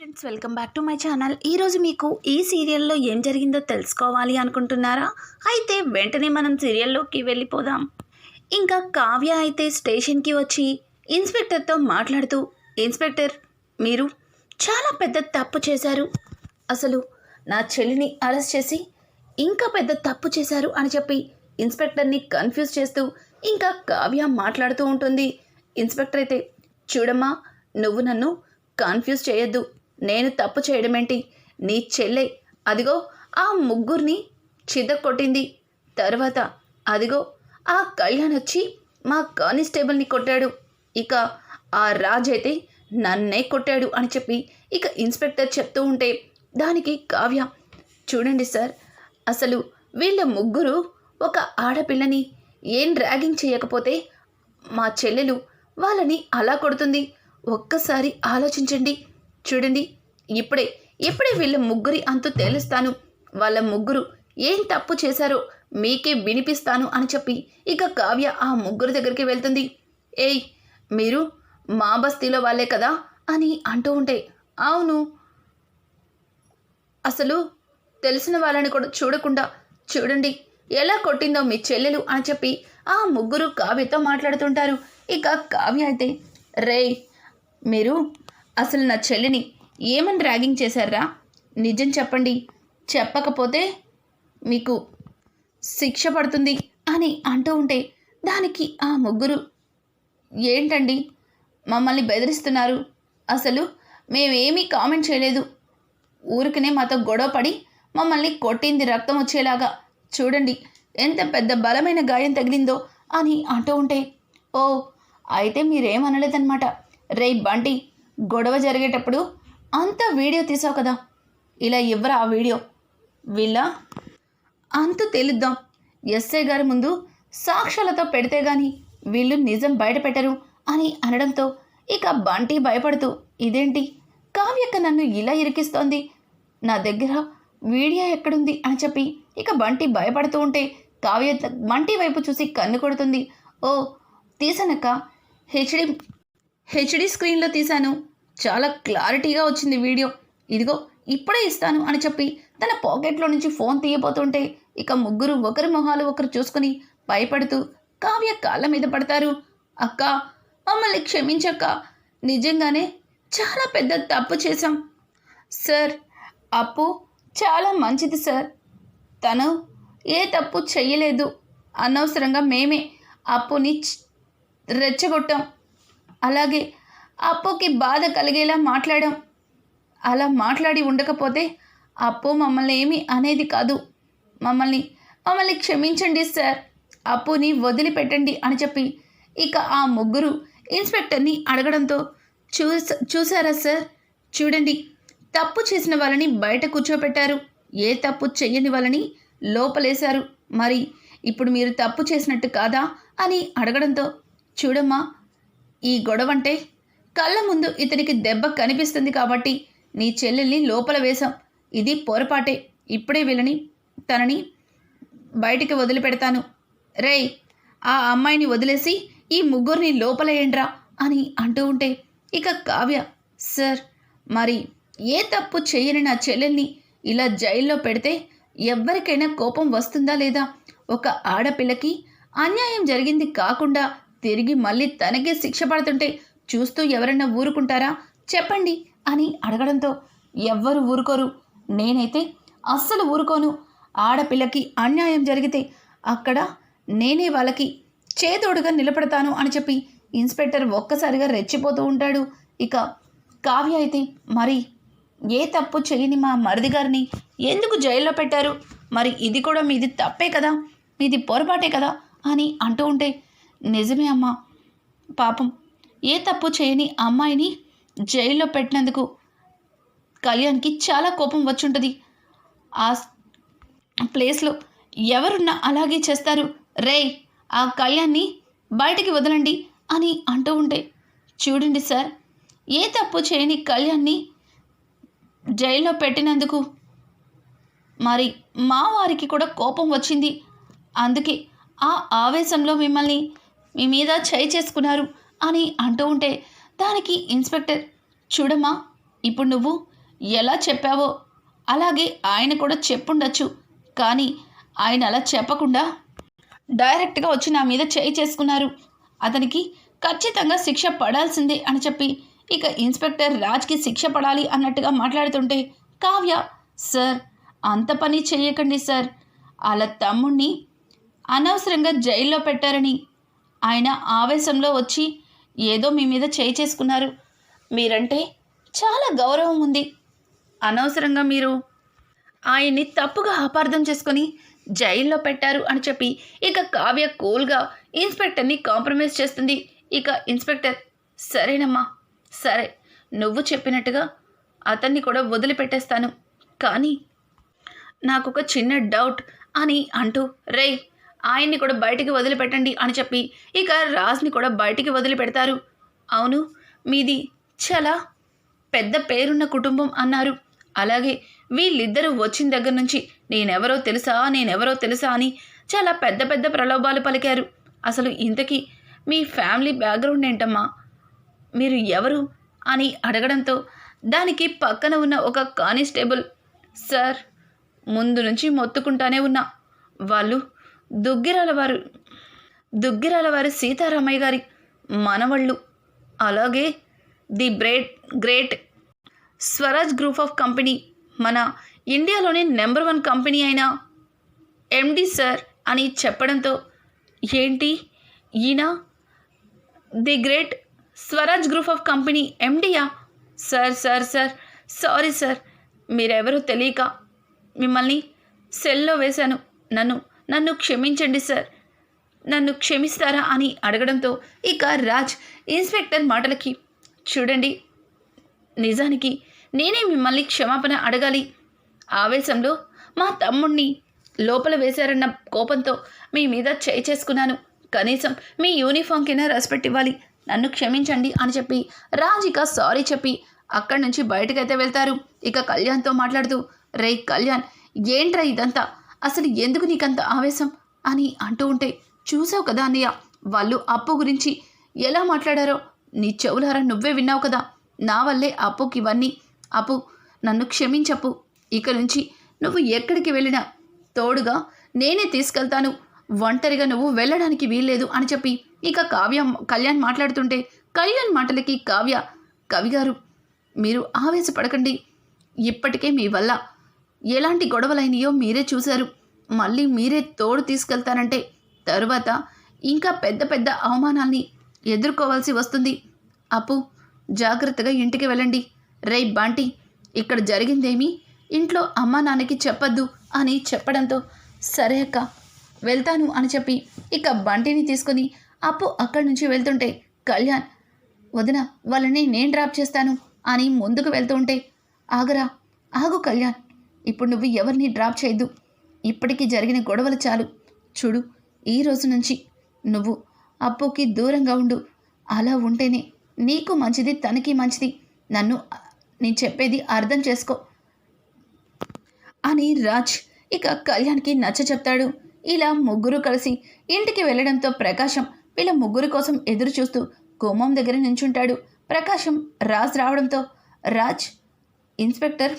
Friends welcome back to my channel. ఈరోజు మీకు ఈ సీరియల్లో ఏం జరిగిందో తెలుసుకోవాలి అనుకుంటున్నారా? అయితే వెంటనే మనం సీరియల్లోకి వెళ్ళిపోదాం. ఇంకా కావ్య అయితే స్టేషన్కి వచ్చి ఇన్స్పెక్టర్తో మాట్లాడుతూ ఇన్స్పెక్టర్ మీరు చాలా పెద్ద తప్పు చేశారు. అసలు నా చెల్లిని అరెస్ట్ చేసి ఇంకా పెద్ద తప్పు చేశారు అని చెప్పి ఇన్స్పెక్టర్ని కన్ఫ్యూజ్ చేస్తూ ఇంకా కావ్య మాట్లాడుతూ ఉంటుంది. ఇన్స్పెక్టర్ అయితే చూడమ్మా నువ్వు నన్ను కన్ఫ్యూజ్ చేయొద్దు. నేను తప్పు చేయడమేంటి? నీ చెల్లె అదిగో ఆ ముగ్గురిని చిదకొట్టింది తర్వాత అదిగో ఆ కళ్యాణ్ వచ్చి మా కానిస్టేబుల్ని కొట్టాడు. ఇక ఆ రాజ్ అయితే నన్నే కొట్టాడు అని చెప్పి ఇక ఇన్స్పెక్టర్ చెప్తూ ఉంటే దానికి కావ్య చూడండి సార్ అసలు వీళ్ళ ముగ్గురు ఒక ఆడపిల్లని ఏం ర్యాగింగ్ చేయకపోతే మా చెల్లెలు వాళ్ళని అలా కొడుతుంది. ఒక్కసారి ఆలోచించండి. చూడండి ఇప్పుడే ఇప్పుడే వీళ్ళ ముగ్గురి అంతు తేలుస్తాను. వాళ్ళ ముగ్గురు ఏం తప్పు చేశారో మీకే వినిపిస్తాను అని చెప్పి ఇక కావ్య ఆ ముగ్గురు దగ్గరికి వెళ్తుంది. ఏయ్ మీరు మా బస్తీలో వాళ్ళే కదా అని అంటూ ఉంటే అవును. అసలు తెలిసిన వాళ్ళని కూడా చూడకుండా చూడండి ఎలా కొట్టిందో మీ చెల్లెలు అని చెప్పి ఆ ముగ్గురు కావ్యతో మాట్లాడుతుంటారు. ఇక కావ్య అయితే రేయ్ మీరు అసలు నా చెల్లిని ఏమని ర్యాగింగ్ చేశారా నిజం చెప్పండి. చెప్పకపోతే మీకు శిక్ష పడుతుంది అని అంటూ ఉంటే దానికి ఆ ముగ్గురు ఏంటండి? మమ్మల్ని బెదిరిస్తున్నారు. అసలు మేమేమీ కామెంట్ చేయలేదు. ఊరికనే మాతో గొడవ పడి మమ్మల్ని కొట్టింది రక్తం వచ్చేలాగా. చూడండి ఎంత పెద్ద బలమైన గాయం తగిలిందో అని అంటూ ఉంటే ఓ అయితే మీరేమనలేదన్నమాట. రే బంటి గొడవ జరిగేటప్పుడు అంత వీడియో తీసావు కదా. ఇలా ఇవ్వరా ఆ వీడియో? వీళ్ళ? అంత తెలుద్దాం. ఎస్ఐ గారి ముందు సాక్ష్యాలతో పెడితే గాని వీళ్ళు నిజం బయటపెట్టరు అని అనడంతో ఇక బంటి భయపడుతూ ఇదేంటి? కావ్యక్క నన్ను ఇలా ఇరికిస్తోంది. నా దగ్గర వీడియో ఎక్కడుంది? అని చెప్పి ఇక బంటి భయపడుతూ ఉంటే కావ్య బంటి వైపు చూసి కన్ను కొడుతుంది. ఓ తీసానక్క. హెచ్డి హెచ్డి స్క్రీన్లో తీశాను చాలా క్లారిటీగా వచ్చింది వీడియో. ఇదిగో ఇప్పుడే ఇస్తాను అని చెప్పి తన పాకెట్లో నుంచి ఫోన్ తీయబోతుంటే ఇక ముగ్గురు ఒకరి మొహాలు ఒకరు చూసుకుని భయపడుతూ కావ్య కాళ్ళ మీద పడతారు. అక్క మమ్మల్ని క్షమించక్క. నిజంగానే చాలా పెద్ద తప్పు చేశాం. సార్ అప్పు చాలా మంచిది సార్. తను ఏ తప్పు చెయ్యలేదు అనవసరంగా మేమే అప్పుని రెచ్చగొట్టాం. అలాగే అప్పుకి బాధ కలిగేలా మాట్లాడాం. అలా మాట్లాడి ఉండకపోతే అప్పు మమ్మల్ని ఏమి అనేది కాదు. మమ్మల్ని మమ్మల్ని క్షమించండి సార్. అప్పుని వదిలిపెట్టండి అని చెప్పి ఇక ఆ ముగ్గురు ఇన్స్పెక్టర్ని అడగడంతో చూస చూసారా సార్? చూడండి తప్పు చేసిన వాళ్ళని బయట కూర్చోపెట్టారు. ఏ తప్పు చెయ్యని వాళ్ళని లోపలేశారు. మరి ఇప్పుడు మీరు తప్పు చేసినట్టు కాదా అని అడగడంతో చూడమ్మా ఈ గొడవంటే కళ్ళ ముందు ఇతనికి దెబ్బ కనిపిస్తుంది కాబట్టి నీ చెల్లెల్ని లోపల వేశాం. ఇది పొరపాటే. ఇప్పుడే వీళ్ళని తనని బయటికి వదిలిపెడతాను. రేయ్ ఆ అమ్మాయిని వదిలేసి ఈ ముగ్గురిని లోపలేయండ్రా అని అంటూ ఉంటే ఇక కావ్య సార్ మరి ఏ తప్పు చేయని నా చెల్లెల్ని ఇలా జైల్లో పెడితే ఎవ్వరికైనా కోపం వస్తుందా లేదా? ఒక ఆడపిల్లకి అన్యాయం జరిగింది కాకుండా తిరిగి మళ్ళీ తనకే శిక్ష పడుతుంటే చూస్తూ ఎవరైనా ఊరుకుంటారా? చెప్పండి అని అడగడంతో ఎవ్వరు ఊరుకోరు. నేనైతే అస్సలు ఊరుకోను. ఆడపిల్లకి అన్యాయం జరిగితే అక్కడ నేనే వాళ్ళకి చేదోడుగా నిలబడతాను అని చెప్పి ఇన్స్పెక్టర్ ఒక్కసారిగా రెచ్చిపోతూ ఉంటాడు. ఇక కావ్య అయితే మరి ఏ తప్పు చేయని మా మరిది గారిని ఎందుకు జైల్లో పెట్టారు? మరి ఇది కూడా మీది తప్పే కదా? మీది పొరపాటే కదా? అని అంటూ ఉంటే నిజమే అమ్మా. పాపం ఏ తప్పు చేయని అమ్మాయిని జైల్లో పెట్టినందుకు కళ్యాణ్కి చాలా కోపం వచ్చుంటుంది. ఆ ప్లేస్లో ఎవరున్నా అలాగే చేస్తారు. రేయ్ ఆ కళ్యాణ్ని బయటికి వదలండి అని అంటూ ఉంటే చూడండి సార్ ఏ తప్పు చేయని కళ్యాణ్ని జైల్లో పెట్టినందుకు మరి మా వారికి కూడా కోపం వచ్చింది. అందుకే ఆ ఆవేశంలో మిమ్మల్ని మీ మీద చేయి చేసుకున్నారు. అని అంటూ ఉంటే దానికి ఇన్స్పెక్టర్ చూడమ్మా ఇప్పుడు నువ్వు ఎలా చెప్పావో అలాగే ఆయన కూడా చెప్పుండొచ్చు కానీ ఆయన అలా చెప్పకుండా డైరెక్ట్గా వచ్చి నా మీద చేయి చేసుకున్నారు. అతనికి ఖచ్చితంగా శిక్ష పడాల్సిందే అని చెప్పి ఇక ఇన్స్పెక్టర్ రాజ్కి శిక్ష పడాలి అన్నట్టుగా మాట్లాడుతుంటే కావ్య సార్ అంత పని చేయకండి సార్. వాళ్ళ తమ్ముణ్ణి అనవసరంగా జైల్లో పెట్టారని. ఆయన ఆవేశంలో వచ్చి ఏదో మీ మీద చేయి చేసుకున్నారు. మీరంటే చాలా గౌరవం ఉంది. అనవసరంగా మీరు ఆయన్ని తప్పుగా అపార్థం చేసుకొని జైల్లో పెట్టారు అని చెప్పి ఇక కావ్య కూల్గా ఇన్స్పెక్టర్ని కాంప్రమైజ్ చేస్తుంది. ఇక ఇన్స్పెక్టర్ సరేనమ్మా సరే నువ్వు చెప్పినట్టుగా అతన్ని కూడా వదిలిపెట్టేస్తాను. కానీ నాకు ఒక చిన్న డౌట్ అని అంటూ రే ఆయన్ని కూడా బయటికి వదిలిపెట్టండి అని చెప్పి ఇక రాజ్ని కూడా బయటికి వదిలిపెడతారు. అవును మీది చాలా పెద్ద పేరున్న కుటుంబం అన్నారు. అలాగే వీళ్ళిద్దరూ వచ్చిన దగ్గర నుంచి నేనెవరో తెలుసా నేనెవరో తెలుసా అని చాలా పెద్ద పెద్ద ప్రలోభాలు పలికారు. అసలు ఇంతకీ మీ ఫ్యామిలీ బ్యాక్గ్రౌండ్ ఏంటమ్మా? మీరు ఎవరు అని అడగడంతో దానికి పక్కన ఉన్న ఒక కానిస్టేబుల్ సార్ ముందు నుంచి మొత్తుకుంటానే ఉన్నా. వాళ్ళు దుగ్గిరాల వారు దుగ్గిరాల వారి సీతారామయ్య గారి మనవళ్ళు. అలాగే the బ్రేట్ great Swaraj group of company మన ఇండియాలోని నెంబర్ వన్ కంపెనీ అయిన ఎండి సార్ అని చెప్పడంతో ఏంటి? ఈయన the great Swaraj group of company India? Sir sir sir sorry sir మీరెవరో తెలియక మిమ్మల్ని సెల్లో వేశాను. నన్ను నన్ను క్షమించండి సార్. నన్ను క్షమిస్తారా అని అడగడంతో ఇక రాజ్ ఇన్స్పెక్టర్ మాటలకి చూడండి నిజానికి నేనే మిమ్మల్ని క్షమాపణ అడగాలి. ఆవేశంలో మా తమ్ముణ్ణి లోపల వేశారన్న కోపంతో మీ మీద చేయి చేసుకున్నాను. కనీసం మీ యూనిఫామ్కైనా రెస్పెక్ట్ ఇవ్వాలి నన్ను క్షమించండి అని చెప్పి రాజ్ ఇక సారీ చెప్పి అక్కడి నుంచి బయటకైతే వెళ్తారు. ఇక కళ్యాణ్తో మాట్లాడుతూ రే కళ్యాణ్ ఏంట్రా ఇదంతా? అసలు ఎందుకు నీకంత ఆవేశం? అని అంటూ ఉంటే చూసావు కదా అన్నయ్య వాళ్ళు అప్పు గురించి ఎలా మాట్లాడారో? నీ చెవులారా నువ్వే విన్నావు కదా. నా వల్లే అప్పుకి ఇవన్నీ. అప్పు నన్ను క్షమించప్పు. ఇక నుంచి నువ్వు ఎక్కడికి వెళ్ళినా తోడుగా నేనే తీసుకెళ్తాను. ఒంటరిగా నువ్వు వెళ్ళడానికి వీల్లేదు అని చెప్పి ఇక కావ్య కళ్యాణ్ మాట్లాడుతుంటే కళ్యాణ్ మాటలకి కావ్య కవి గారు మీరు ఆవేశపడకండి. ఇప్పటికే మీ వల్ల ఎలాంటి గొడవలైనయో మీరే చూశారు. మళ్ళీ మీరే తోడు తీసుకెళ్తానంటే తరువాత ఇంకా పెద్ద పెద్ద అవమానాల్ని ఎదుర్కోవాల్సి వస్తుంది. అప్పు జాగ్రత్తగా ఇంటికి వెళ్ళండి. రే బాంటి ఇక్కడ జరిగిందేమీ? ఇంట్లో అమ్మా నాన్నకి చెప్పొద్దు అని చెప్పడంతో సరే అక్క వెళ్తాను అని చెప్పి ఇక బంటిని తీసుకొని అప్పు అక్కడి నుంచి వెళ్తుంటే కళ్యాణ్ వదిన వాళ్ళని నేను డ్రాప్ చేస్తాను అని ముందుకు వెళ్తూ ఉంటే ఆగరా ఆగు కళ్యాణ్. ఇప్పుడు నువ్వు ఎవరిని డ్రాప్ చేయొద్దు. ఇప్పటికీ జరిగిన గొడవలు చాలు. చూడు ఈ రోజు నుంచి నువ్వు అప్పుకి దూరంగా ఉండు. అలా ఉంటేనే నీకు మంచిది తనకి మంచిది. నన్ను నేను చెప్పేది అర్థం చేసుకో. అని రాజ్ ఇక కళ్యాణ్కి నచ్చ చెప్తాడు. ఇలా ముగ్గురు కలిసి ఇంటికి వెళ్ళడంతో ప్రకాశం వీళ్ళ ముగ్గురు కోసం ఎదురు చూస్తూ గుమ్మం దగ్గర నించుంటాడు. ప్రకాశం రాజ్ రావడంతో రాజ్ ఇన్స్పెక్టర్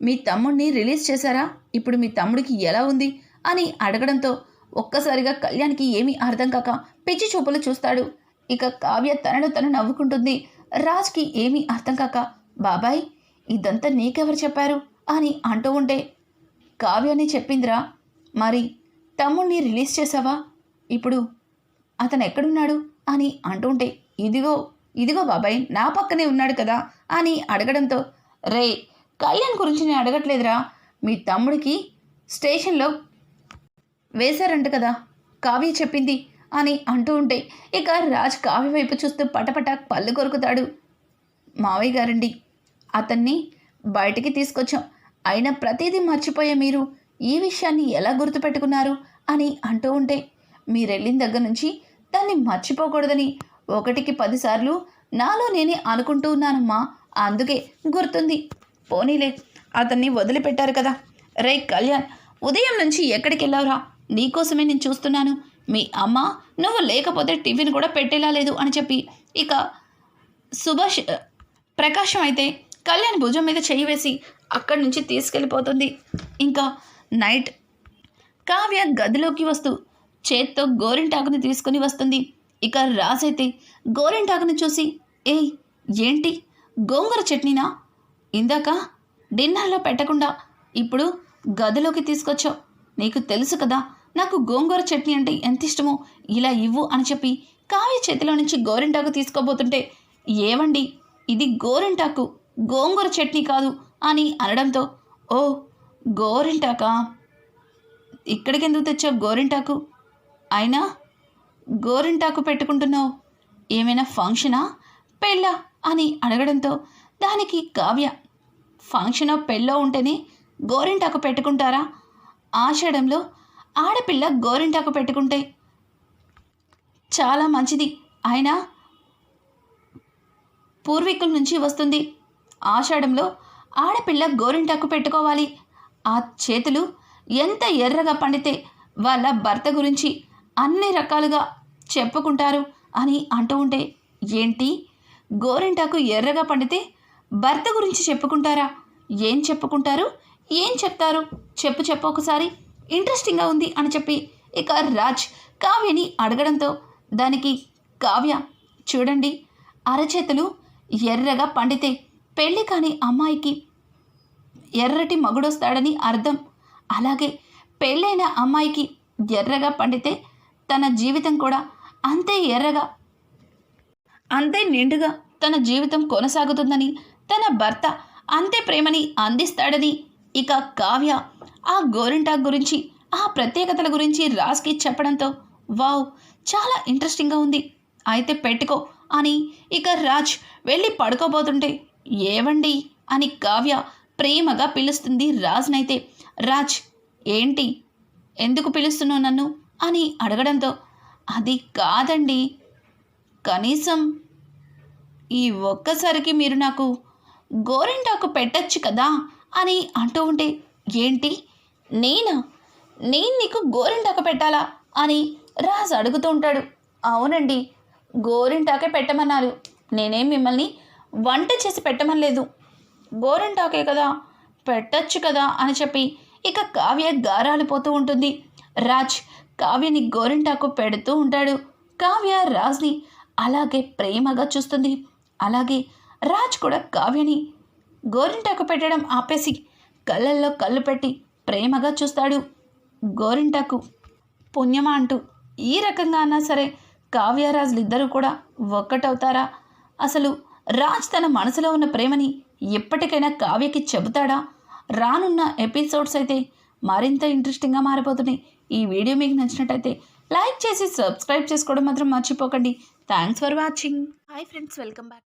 మీ తమ్ముడిని రిలీజ్ చేశారా? ఇప్పుడు మీ తమ్ముడికి ఎలా ఉంది? అని అడగడంతో ఒక్కసారిగా కళ్యాణ్కి ఏమీ అర్థం కాక పిచ్చి చూపులు చూస్తాడు. ఇక కావ్య తనను తను నవ్వుకుంటుంది. రాజ్కి ఏమీ అర్థం కాక బాబాయ్ ఇదంతా నీకెవరు చెప్పారు? అని అంటూ ఉంటే కావ్యని చెప్పిందిరా. మరి తమ్ముడిని రిలీజ్ చేసావా ఇప్పుడు అతను ఎక్కడున్నాడు? అని అంటుంటే ఇదిగో ఇదిగో బాబాయ్ నా పక్కనే ఉన్నాడు కదా? అని అడగడంతో రే కళ్యాణ్ గురించి నేను అడగట్లేదురా. మీ తమ్ముడికి స్టేషన్లో వేశారంట కదా. కావ్య చెప్పింది అని అంటూ ఉంటే ఇక రాజ్ కావ్య వైపు చూస్తూ పటపట పళ్ళు కొరుకుతాడు. మావయ్య గారండి అతన్ని బయటికి తీసుకొచ్చాం. అయినా ప్రతిదీ మర్చిపోయే మీరు ఈ విషయాన్ని ఎలా గుర్తుపెట్టుకున్నారు అని అంటూ ఉంటే మీరెళ్ళిన దగ్గర నుంచి దాన్ని మర్చిపోకూడదని ఒకటికి పదిసార్లు నాలో నేనే అనుకుంటూ ఉన్నానమ్మా. అందుకే గుర్తుంది. పోనీలే అతన్ని వదిలిపెట్టారు కదా. రే కళ్యాణ్ ఉదయం నుంచి ఎక్కడికి వెళ్ళావురా నీకోసమే నేను చూస్తున్నాను. మీ అమ్మ నువ్వు లేకపోతే టిఫిన్ కూడా పెట్టేలా లేదు అని చెప్పి. ఇక సుభాష్ ప్రకాశం అయితే కళ్యాణ్ భుజం మీద చెయ్యి వేసి అక్కడి నుంచి తీసుకెళ్ళిపోతుంది. ఇంకా నైట్ కావ్య గదిలోకి వస్తూ చేత్తో గోరింటాకుని తీసుకుని వస్తుంది. ఇక రాజైతే గోరింటాకుని చూసి ఏయ్ ఏంటి? గోంగూర చట్నీనా? ఇందాక డిన్నర్లో పెట్టకుండా ఇప్పుడు గదిలోకి తీసుకొచ్చావు. నీకు తెలుసు కదా నాకు గోంగూర చట్నీ అంటే ఎంత ఇష్టమో ఇలా ఇవ్వు అని చెప్పి కావ్య చేతిలో నుంచి గోరింటాకు తీసుకోబోతుంటే ఏవండి ఇది గోరింటాకు గోంగూర చట్నీ కాదు అని అనడంతో ఓ గోరింటాకా? ఇక్కడికి ఎందుకు తెచ్చావు గోరింటాకు? అయినా గోరింటాకు పెట్టుకుంటున్నావు? ఏమైనా ఫంక్షనా? పెళ్ళా? అని అడగడంతో దానికి కావ్య. ఫంక్షన్ పెళ్ళో ఉంటేనే గోరింటాకు పెట్టుకుంటారా? ఆషాఢంలో ఆడపిల్ల గోరింటాకు పెట్టుకుంటే చాలా మంచిది. అయినా పూర్వీకుల నుంచి వస్తుంది. ఆషాఢంలో ఆడపిల్ల గోరింటాకు పెట్టుకోవాలి. ఆ చేతులు ఎంత ఎర్రగా పండితే వాళ్ళ భర్త గురించి అన్ని రకాలుగా చెప్పుకుంటారు అని అంటూ ఉంటే ఏంటి? గోరింటాకు ఎర్రగా పండితే భర్త గురించి చెప్పుకుంటారా? ఏం చెప్పుకుంటారు? ఏం చెప్తారు? చెప్పు చెప్పు ఒకసారి. ఇంట్రెస్టింగ్గా ఉంది అని చెప్పి ఇక రాజ్ కావ్యని అడగడంతో దానికి కావ్య చూడండి అరచేతులు ఎర్రగా పండితే పెళ్ళి కాని అమ్మాయికి ఎర్రటి మగుడొస్తాడని అర్థం. అలాగే పెళ్ళైన అమ్మాయికి ఎర్రగా పండితే తన జీవితం కూడా అంతే ఎర్రగా అంతే నిండుగా తన జీవితం కొనసాగుతుందని తన భర్త అంతే ప్రేమని అందిస్తాడని ఇక కావ్య ఆ గోరింటాక్ గురించి ఆ ప్రత్యేకతల గురించి రాజ్కి చెప్పడంతో వావ్ చాలా ఇంట్రెస్టింగ్గా ఉంది. అయితే పెట్టుకో అని ఇక రాజ్ వెళ్ళి పడుకోబోతుంటే ఏవండి? అని కావ్య ప్రేమగా పిలుస్తుంది రాజ్నైతే. రాజ్ ఏంటి? ఎందుకు పిలుస్తున్నావు నన్ను? అని అడగడంతో అది కాదండి. కనీసం ఈ ఒక్కసారికి మీరు నాకు గోరింటాకు పెట్టచ్చు కదా అని అంటూ ఉంటే ఏంటి? నేనా? నేను నీకు గోరింటాకు పెట్టాలా? అని రాజు అడుగుతూ ఉంటాడు. అవునండి గోరింటాకే పెట్టమన్నారు. నేనేం మిమ్మల్ని వంట చేసి పెట్టమనలేదు. గోరింటాకే కదా పెట్టచ్చు కదా అని చెప్పి ఇక కావ్య గారాలిపోతూ ఉంటుంది. రాజ్ కావ్యని గోరింటాకు పెడుతూ ఉంటాడు. కావ్య రాజ్ని అలాగే ప్రేమగా చూస్తుంది. అలాగే రాజ్ కూడా కావ్యని గోరింటాకు పెట్టడం ఆపేసి కళ్ళల్లో కళ్ళు పెట్టి ప్రేమగా చూస్తాడు గోరింటాకు. పుణ్యమా అంటూ ఈ రకంగా అన్నా సరే కావ్యరాజులు ఇద్దరూ కూడా ఒక్కటవుతారా? అసలు రాజ్ తన మనసులో ఉన్న ప్రేమని ఎప్పటికైనా కావ్యకి చెబుతాడా? రానున్న ఎపిసోడ్స్ అయితే మరింత ఇంట్రెస్టింగ్గా మారిపోతున్నాయి. ఈ వీడియో మీకు నచ్చినట్టయితే లైక్ చేసి సబ్స్క్రైబ్ చేసుకోవడం మాత్రం మర్చిపోకండి. Thanks for watching. Hi friends welcome back.